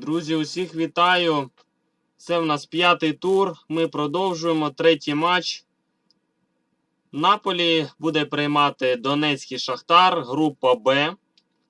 Друзі, усіх вітаю. Це в нас п'ятий тур. Ми продовжуємо третій матч. Наполі буде приймати Донецький Шахтар, група Б.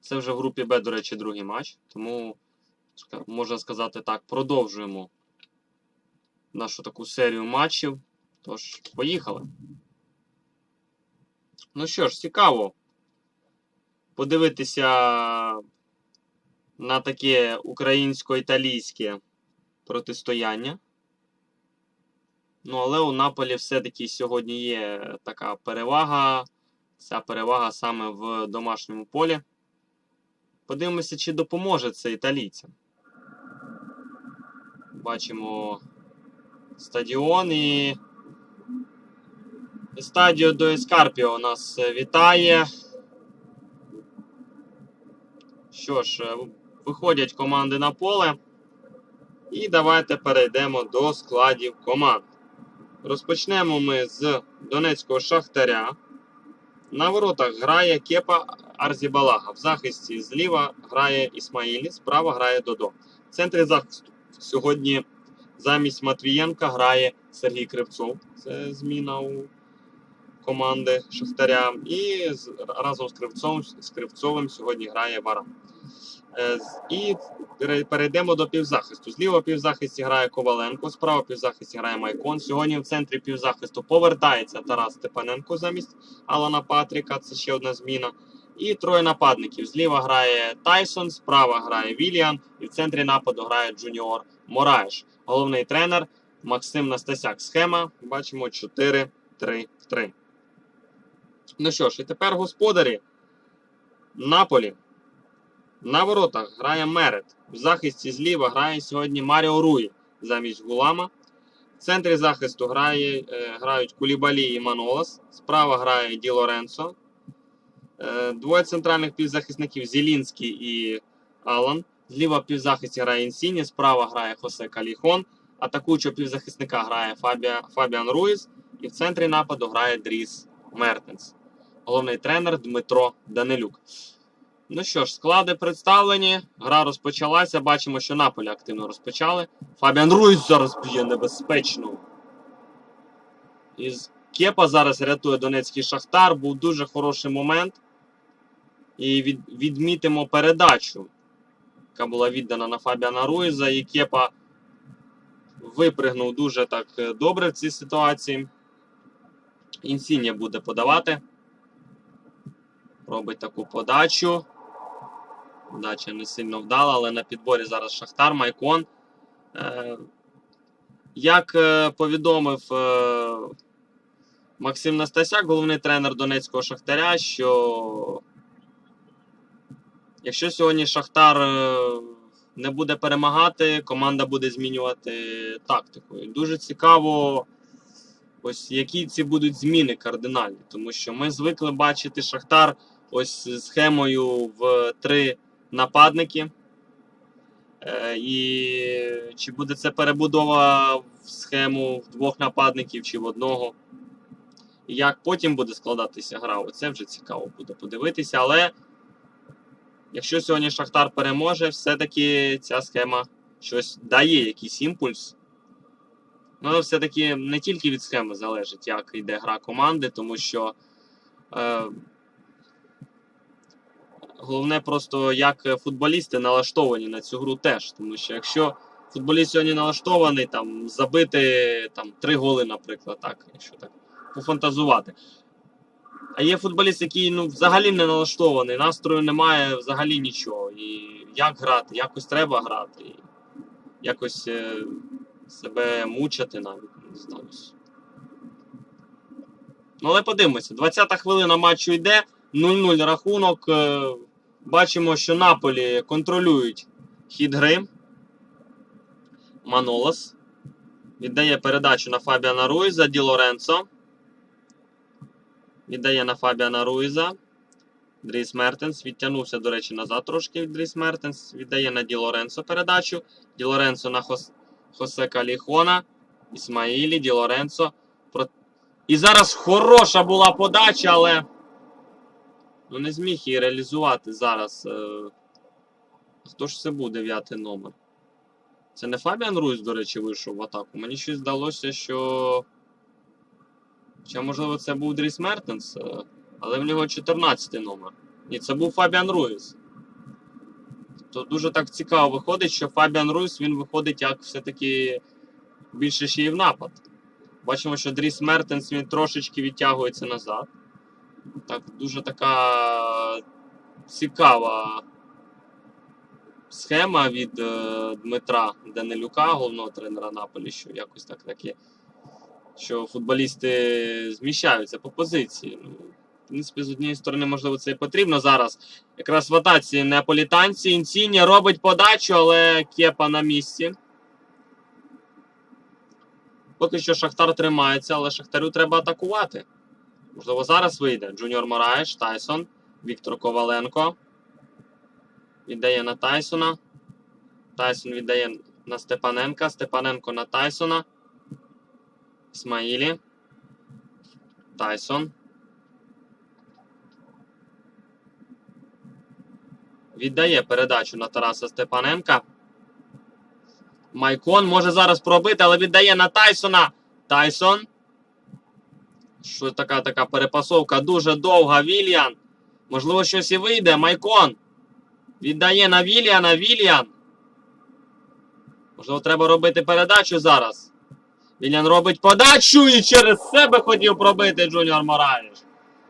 Це вже в групі Б, до речі, другий матч. Тому, можна сказати так, продовжуємо нашу таку серію матчів. Тож, поїхали. Ну що ж, цікаво подивитися на таке українсько-італійське протистояння. Ну, але у Наполі все-таки сьогодні є така перевага. Ця перевага саме в домашньому полі. Подивимося, чи допоможе це італійцям. Бачимо стадіон і. Стадіо до Ескарпіо нас вітає. Що ж, виходять команди на поле. І давайте перейдемо до складів команд. Розпочнемо ми з Донецького Шахтаря. На воротах грає Кепа Арзібалага. В захисті зліва грає Ісмаїлі, справа грає Додо. В центрі захисту сьогодні замість Матвієнка грає Сергій Кривцов. Це зміна у команди Шахтаря. І разом з Кривцовим, з Кривцовим сьогодні грає Варан. Е, І перейдемо до півзахисту. Зліва півзахисті грає Коваленко, справа півзахисті грає Майкон. Сьогодні в центрі півзахисту повертається Тарас Степаненко замість Алана Патріка. Це ще одна зміна. І троє нападників. Зліва грає Тайсон, справа грає Вільян, і в центрі нападу грає Джуніор Мораєш. Головний тренер Максим Настасяк. Схема бачимо 4-3-3. Ну що ж, і тепер господарі Наполі. На воротах грає Мерет. В захисті зліва грає сьогодні Маріо Руї замість Гулама. В центрі захисту грає, е, грають Кулібалі і Манолас. Справа грає Ді Лоренцо. Е, двоє центральних півзахисників Зілінський і Алан. Зліва півзахисті грає Інсіні, справа грає Хосе Каліхон. Атакуючого півзахисника грає Фабія, Фабіан Руїс. І в центрі нападу грає Дріс Мертенс. Головний тренер Дмитро Данилюк. Ну що ж, склади представлені. Гра розпочалася. Бачимо, що Наполі активно розпочали. Фабіан Руїс зараз б'є небезпечно. Із Кепа зараз рятує Донецький Шахтар. Був дуже хороший момент. І від, відмітимо передачу, яка була віддана на Фабіана Руїза. І Кепа випригнув дуже так е, добре в цій ситуації. Інсіння буде подавати. Робить таку подачу. Подача не сильно вдала, але на підборі зараз Шахтар, Майкон. Е, як е, повідомив е, Максим Настасяк, головний тренер Донецького Шахтаря, що якщо сьогодні Шахтар не буде перемагати, команда буде змінювати тактику. І дуже цікаво, ось які ці будуть зміни кардинальні, тому що ми звикли бачити Шахтар ось схемою в три нападники. Е, І чи буде це перебудова в схему в двох нападників чи в одного? І як потім буде складатися гра, оце вже цікаво буде подивитися. Але якщо сьогодні Шахтар переможе, все-таки ця схема щось дає якийсь імпульс. Ну, все-таки не тільки від схеми залежить, як йде гра команди, тому що. Е, Головне просто, як футболісти налаштовані на цю гру теж. Тому що якщо футболіст сьогодні налаштований, там забити там, три голи, наприклад, так, якщо так пофантазувати. А є футболіст, який ну, взагалі не налаштований, настрою немає взагалі нічого. І як грати? Якось треба грати. І якось е, себе мучити навіть, не знаю. Ну, але подивимося, 20-та хвилина матчу йде. 0-0 рахунок. Бачимо, що Наполі контролюють хід гри. Манолас. Віддає передачу на Фабіана Руїза. Ді Лоренцо. Віддає на Фабіана Руїза. Дріс Мертенс. Відтягнувся, до речі, назад трошки Дріс Мертенс. Віддає на Ді Лоренцо передачу. Ді Лоренцо на Хос... Хосе Каліхона. Ісмаїлі, Ді Лоренцо. Про... І зараз хороша була подача, але. Ну, не зміг її реалізувати зараз. е, Хто ж це був дев'ятий номер? Це не Фабіан Руйс, до речі, вийшов в атаку. Мені щось здалося, що. Чи можливо це був Дріс Мертенс, е, але в нього 14 номер. Ні, це був Фабіан Руйс. То дуже так цікаво виходить, що Фабіан Руйс він виходить як все-таки більше ще і в напад. Бачимо, що Дріс Мертенс він трошечки відтягується назад. Так, дуже така цікава схема від е, Дмитра Данилюка, головного тренера Наполі, що якось так таке, що футболісти зміщаються по позиції. Ну, в принципі, з однієї сторони, можливо, це і потрібно зараз. Якраз в атаці неаполітанці. Інсіні робить подачу, але Кепа на місці. Поки що Шахтар тримається, але Шахтарю треба атакувати. Можливо, зараз вийде. Джуніор Мораєш, Тайсон, Віктор Коваленко. Віддає на Тайсона. Тайсон віддає на Степаненка. Степаненко на Тайсона. Ісмаїлі. Тайсон. Віддає передачу на Тараса Степаненка. Майкон може зараз пробити, але віддає на Тайсона. Тайсон. Що така така перепасовка дуже довга. Вільян. Можливо, щось і вийде. Майкон. Віддає на Вільяна. Вільян. Можливо, треба робити передачу зараз. Вільян робить подачу і через себе хотів пробити Джуніор Мораєш.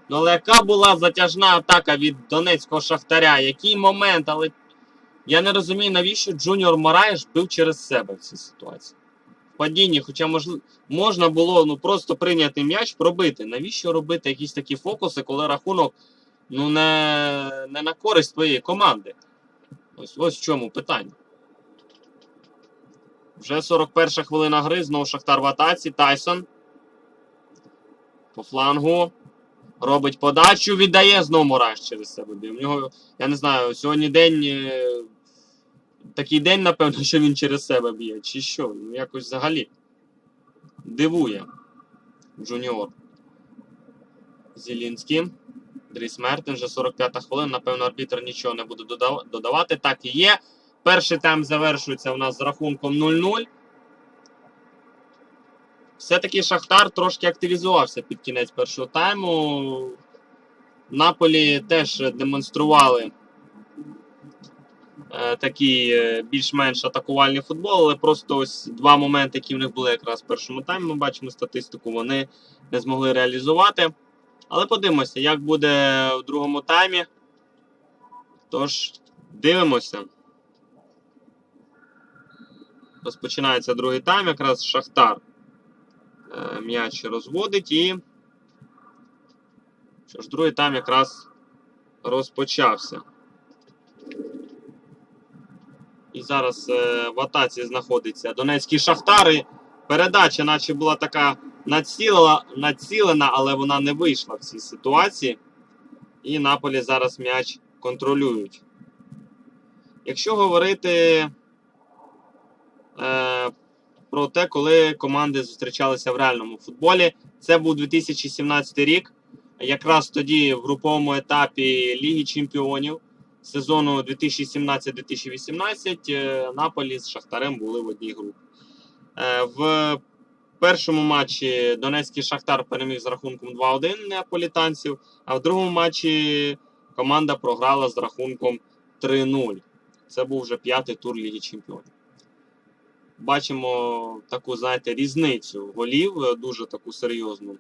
Ну, але яка була затяжна атака від донецького шахтаря? Який момент, але я не розумію, навіщо Джуніор Мораєш бив через себе в цій ситуації. Падінні, хоча можливо, можна було ну, просто прийняти м'яч, пробити. Навіщо робити якісь такі фокуси, коли рахунок ну, не, не на користь твоєї команди? Ось ось в чому питання. Вже 41 хвилина гри, знову Шахтар в атаці. Тайсон. По флангу. Робить подачу, віддає знову Мураш через себе. В нього, я не знаю, сьогодні день. Такий день, напевно, що він через себе б'є. Чи що? Ну, якось взагалі. Дивує. Джуніор. Зілінський. Дріс Мертин, вже 45 хвилина. Напевно, арбітр нічого не буде додавати. Так і є. Перший тайм завершується у нас з рахунком 0-0. Все-таки Шахтар трошки активізувався під кінець першого тайму. Наполі теж демонстрували такий е, більш-менш атакувальний футбол, але просто ось два моменти, які в них були якраз в першому таймі. Ми бачимо статистику, вони не змогли реалізувати. Але подивимося, як буде в другому таймі. Тож, дивимося. Розпочинається другий тайм, якраз Шахтар е, м'яч розводить і. Що ж, другий тайм якраз розпочався. І зараз е, в атаці знаходиться Донецький Шахтар. І передача, наче була така націлена, націлена, але вона не вийшла в цій ситуації. І Наполі зараз м'яч контролюють. Якщо говорити е, про те, коли команди зустрічалися в реальному футболі, це був 2017 рік. Якраз тоді в груповому етапі Ліги Чемпіонів сезону 2017-2018 е, Наполі з Шахтарем були в одній групі. Е, В першому матчі Донецький Шахтар переміг з рахунком 2-1 неаполітанців, а в другому матчі команда програла з рахунком 3-0. Це був вже п'ятий тур Ліги Чемпіонів. Бачимо таку, знаєте, різницю голів, е, дуже таку серйозну.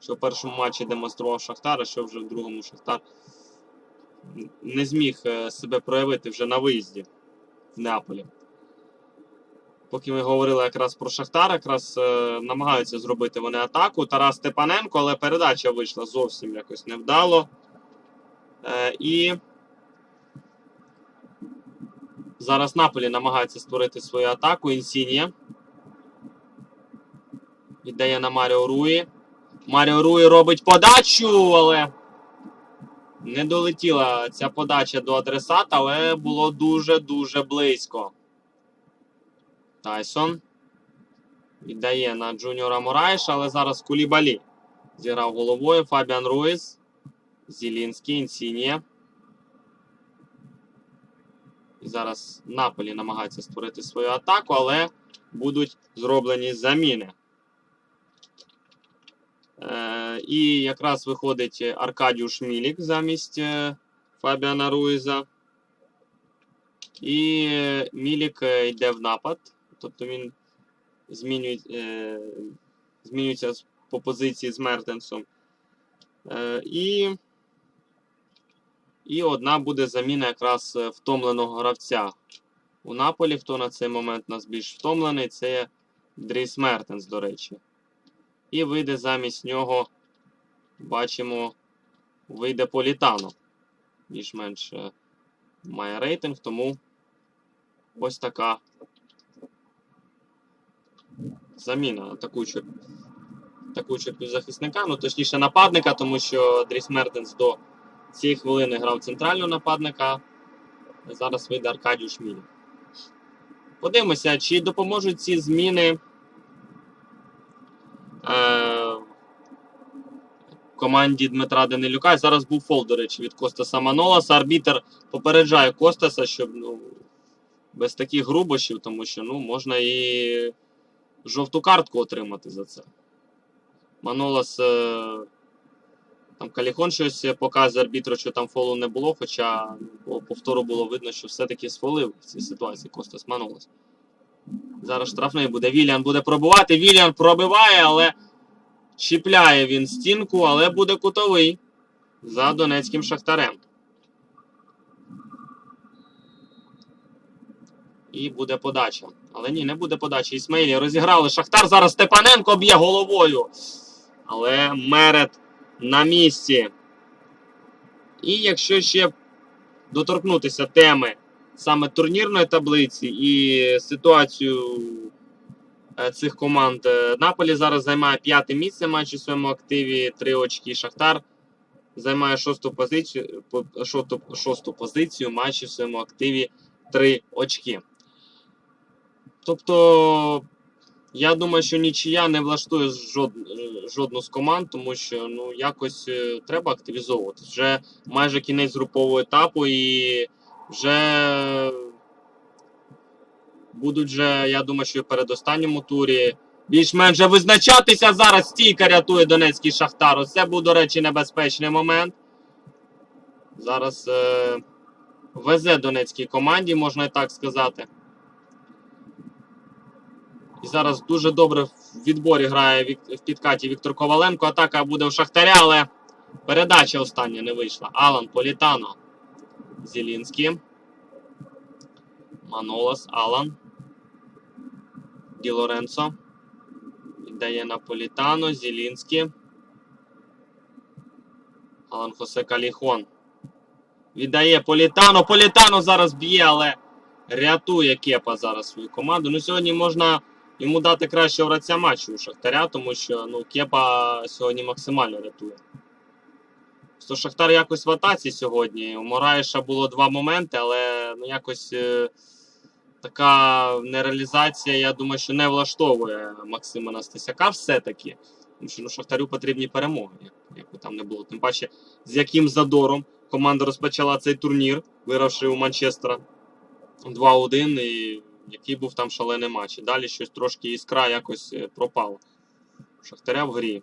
Що в першому матчі демонстрував Шахтар, а що вже в другому Шахтар не зміг е, себе проявити вже на виїзді в Неаполі. Поки ми говорили якраз про Шахтар, якраз е, намагаються зробити вони атаку. Тарас Степаненко, але передача вийшла зовсім якось невдало. Е, і зараз Наполі намагається створити свою атаку. Інсінія. Віддає на Маріо Руї. Маріо Руї робить подачу, але не долетіла ця подача до адресата, але було дуже-дуже близько. Тайсон. Віддає на Джуніора Мораєша, але зараз Кулібалі. Зіграв головою Фабіан Руїс. Зілінський, Інсінія. І зараз Наполі намагається створити свою атаку, але будуть зроблені заміни. Е, і якраз виходить Аркадіуш Мілік замість е, Фабіана Руїза. І Мілік е, йде в напад. Тобто він змінює, змінюється по позиції з Мертенсом. І, і одна буде заміна якраз втомленого гравця. У Наполі, хто на цей момент у нас більш втомлений, це Дріс Мертенс, до речі. І вийде замість нього, бачимо, вийде Політано. Більш-менш е, має рейтинг, тому ось така заміна атакуючого атакуючого півзахисника, ну точніше нападника, тому що Дріс Мертенс до цієї хвилини грав центрального нападника. Зараз вийде Аркадію Шміль. Подивимося, чи допоможуть ці зміни команді Дмитра Данилюка. Зараз був фол, до речі, від Костаса Маноласа. Арбітер попереджає Костаса, щоб ну, без таких грубощів, тому що ну, можна і жовту картку отримати за це. Манолас. Е, там Каліхон щось показує арбітру, що там фолу не було, хоча ну, по повтору було видно, що все-таки сфолив в цій ситуації Костас Манолас. Зараз штрафний буде. Віліан буде пробувати. Віліан пробиває, але чіпляє він стінку, але буде кутовий за донецьким шахтарем. І буде подача. Але ні, не буде подачі. Ісмаїлі розіграли. Шахтар зараз Степаненко б'є головою. Але Мерет на місці. І якщо ще доторкнутися теми саме турнірної таблиці і ситуацію е, цих команд, е, Наполі зараз займає п'яте місце матчі в своєму активі, три очки. Шахтар займає шосту позицію, шосту, шосту позицію матчі в своєму активі три очки. Тобто, я думаю, що нічия не влаштує жод, жодну з команд, тому що ну, якось е, треба активізовуватись. Вже майже кінець групового етапу і вже будуть вже, я думаю, що і перед останньому турі більш-менш визначатися зараз. Стійка рятує Донецький Шахтар. Оце був, до речі, небезпечний момент. Зараз е, везе Донецькій команді, можна і так сказати. І зараз дуже добре в відборі грає Вік- в підкаті Віктор Коваленко. Атака буде в Шахтаря, але передача остання не вийшла. Алан Політано. Зілінський. Манолас, Алан. Ді Лоренцо. Віддає на Політано. Зілінський. Алан Хосе Каліхон. Віддає Політано. Політано зараз б'є, але рятує Кепа зараз свою команду. Ну, сьогодні можна йому дати кращого гравця матчу у Шахтаря, тому що ну, Кепа сьогодні максимально рятує. То Шахтар якось в атаці сьогодні. У Мораєша було два моменти, але ну, якось е, така нереалізація, я думаю, що не влаштовує Максима Настасяка все-таки. Тому що ну, Шахтарю потрібні перемоги, як, як би там не було. Тим паче, з яким задором команда розпочала цей турнір, вигравши у Манчестера 2-1, і який був там шалений матч. І далі щось трошки іскра якось е, пропала. Шахтаря в грі.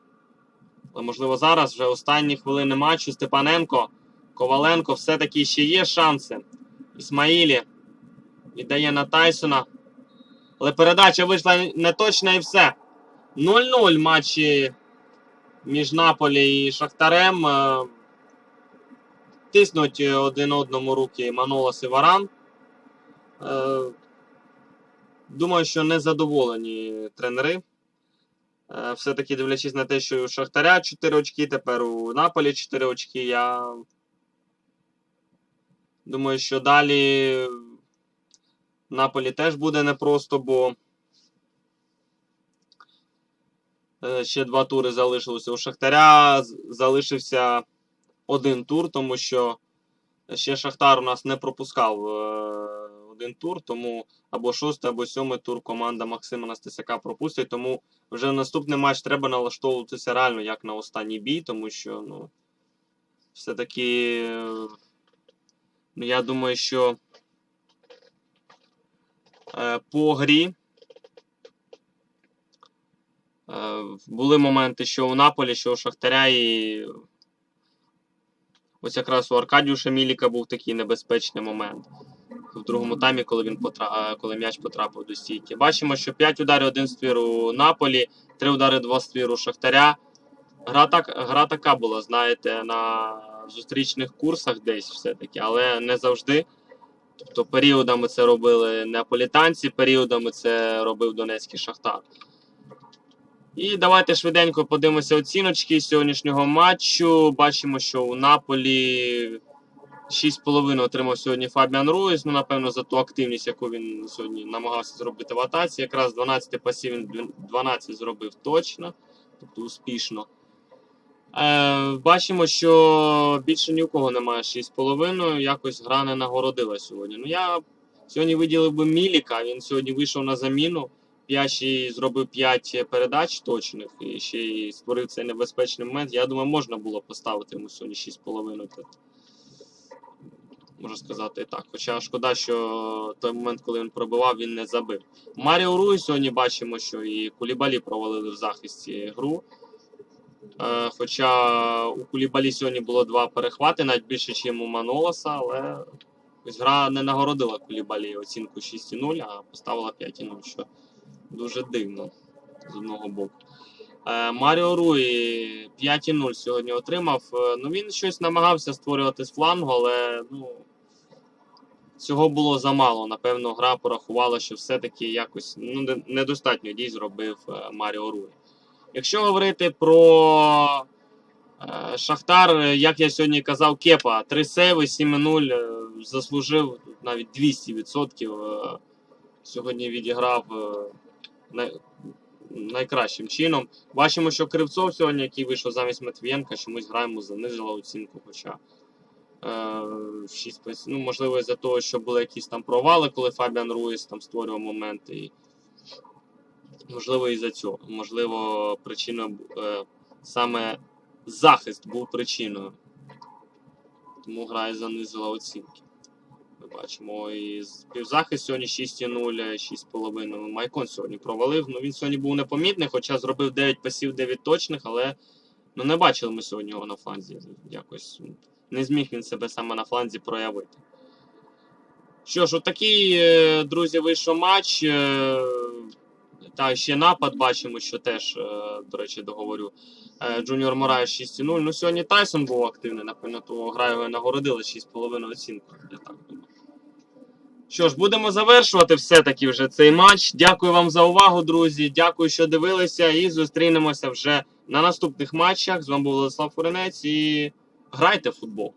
Але можливо зараз вже останні хвилини матчу Степаненко, Коваленко все-таки ще є шанси. Ісмаїлі віддає на Тайсона. Але передача вийшла неточна і все. 0-0 матчі між Наполі і Шахтарем. Е, Тиснуть один одному руки Манолас і Варан. Е, Думаю, що не задоволені тренери. Е, Все-таки дивлячись на те, що у Шахтаря 4 очки, тепер у Наполі 4 очки. Я думаю, що далі Наполі теж буде непросто, бо е, ще два тури залишилося. У Шахтаря залишився один тур, тому що ще Шахтар у нас не пропускав е, один тур, тому або шостий, або сьомий тур команда Максима Настасяка пропустить. Тому вже наступний матч треба налаштовуватися реально як на останній бій, тому що ну, все-таки е, я думаю, що е, по грі. Е, були моменти, що у Наполі, що у Шахтаря, і ось якраз у Аркадіуша Міліка був такий небезпечний момент. В другому таймі, коли він потра... е, коли м'яч потрапив до стійки. Бачимо, що 5 ударів, один ствір у Наполі, 3 удари, 2 ствір у Шахтаря. Гра, так, гра така була, знаєте, на зустрічних курсах десь все-таки, але не завжди. Тобто періодами це робили неаполітанці, періодами це робив Донецький Шахтар. І давайте швиденько подивимося оціночки сьогоднішнього матчу. Бачимо, що у Наполі 6,5 отримав сьогодні Фабіан Руїс. Ну, напевно, за ту активність, яку він сьогодні намагався зробити в атаці. Якраз 12 пасів він 12 зробив точно, тобто успішно. Е, бачимо, що більше ні у кого немає 6,5. Якось гра не нагородила сьогодні. Ну, я сьогодні виділив би Міліка, він сьогодні вийшов на заміну. Я зробив 5 передач точних і ще й створив цей небезпечний момент. Я думаю, можна було поставити йому сьогодні 6,5. Можу сказати і так. Хоча шкода, що той момент, коли він пробивав, він не забив. Маріо Руй сьогодні бачимо, що і Кулібалі провалили в захисті гру. Е, Хоча у Кулібалі сьогодні було два перехвати, навіть більше, ніж у Маноласа, але ось гра не нагородила Кулібалі оцінку 6,0, а поставила 5,0, що дуже дивно з одного боку. Е, Маріо Руї 5,0 сьогодні отримав. Е, Ну він щось намагався створювати з флангу, але ну, цього було замало. Напевно, гра порахувала, що все-таки якось ну, недостатньо дій зробив е, Маріо Руї. Якщо говорити про Шахтар, як я сьогодні казав, Кепа, 3 сейви, 7-0 е, заслужив навіть 200%. е, Сьогодні відіграв найкращим чином. Бачимо, що Кривцов сьогодні, який вийшов замість Матвієнка, чомусь граємо занизила оцінку. Хоча е, 6, ну, можливо, із-за того, що були якісь там провали, коли Фабіан Руїс там створював моменти. І, можливо, із-за цього. Можливо, причиною е, саме захист був причиною. Тому гра і занизила оцінки. Бачимо і півзахист сьогодні 6,0, 6,5. Майкон сьогодні провалив. Ну він сьогодні був непомітний, хоча зробив 9 пасів, 9 точних, але ну, не бачили ми сьогодні його на фланзі. Якось не зміг він себе саме на фланзі проявити. Що ж, отакий, е, друзі, вийшов матч. Е, Та ще напад бачимо, що теж, е, до речі, договорю. Джуніор Морає 6,0. Ну, сьогодні Тайсон був активний, напевно, того гра його і нагородили 6,5 оцінку. Я так думаю. Що ж, будемо завершувати все-таки вже цей матч. Дякую вам за увагу, друзі. Дякую, що дивилися, і зустрінемося вже на наступних матчах. З вами був Владислав Фуренець і грайте в футбол.